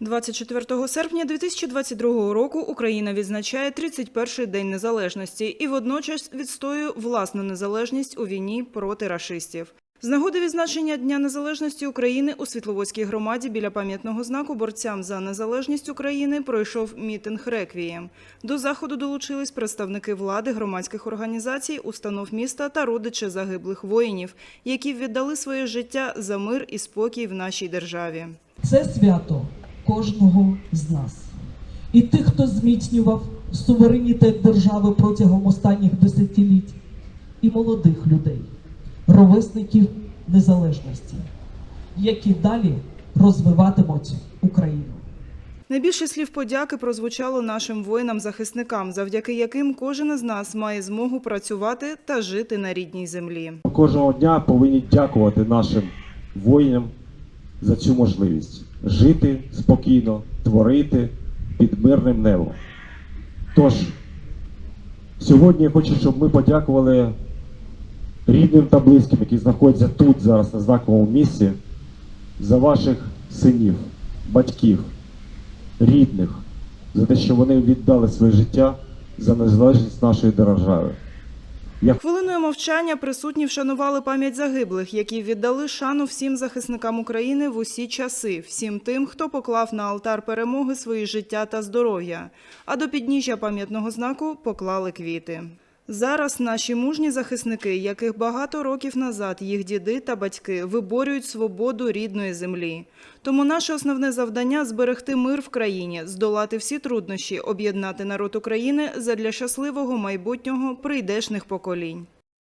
24 серпня 2022 року Україна відзначає 31-й день незалежності і водночас відстоює власну незалежність у війні проти рашистів. З нагоди відзначення Дня незалежності України у Світловодській громаді біля пам'ятного знаку борцям за незалежність України пройшов мітинг реквієм. До заходу долучились представники влади, громадських організацій, установ міста та родичі загиблих воїнів, які віддали своє життя за мир і спокій в нашій державі. Це свято кожного з нас. І тих, хто зміцнював суверенітет держави протягом останніх десятиліть, і молодих людей, ровесників незалежності, які далі розвиватимуть Україну. Найбільше слів подяки прозвучало нашим воїнам-захисникам, завдяки яким кожен із нас має змогу працювати та жити на рідній землі. Кожного дня повинні дякувати нашим воїнам за цю можливість жити спокійно, творити під мирним небом. Тож, сьогодні я хочу, щоб ми подякували рідним та близьким, які знаходяться тут зараз на знаковому місці, за ваших синів, батьків, рідних, за те, що вони віддали своє життя за незалежність нашої держави. Хвилиною мовчання присутні вшанували пам'ять загиблих, які віддали шану всім захисникам України в усі часи, всім тим, хто поклав на алтар перемоги свої життя та здоров'я. А до підніжжя пам'ятного знаку поклали квіти. Зараз наші мужні захисники, яких багато років назад їх діди та батьки виборюють свободу рідної землі. Тому наше основне завдання зберегти мир в країні, здолати всі труднощі, об'єднати народ України задля щасливого майбутнього прийдешних поколінь.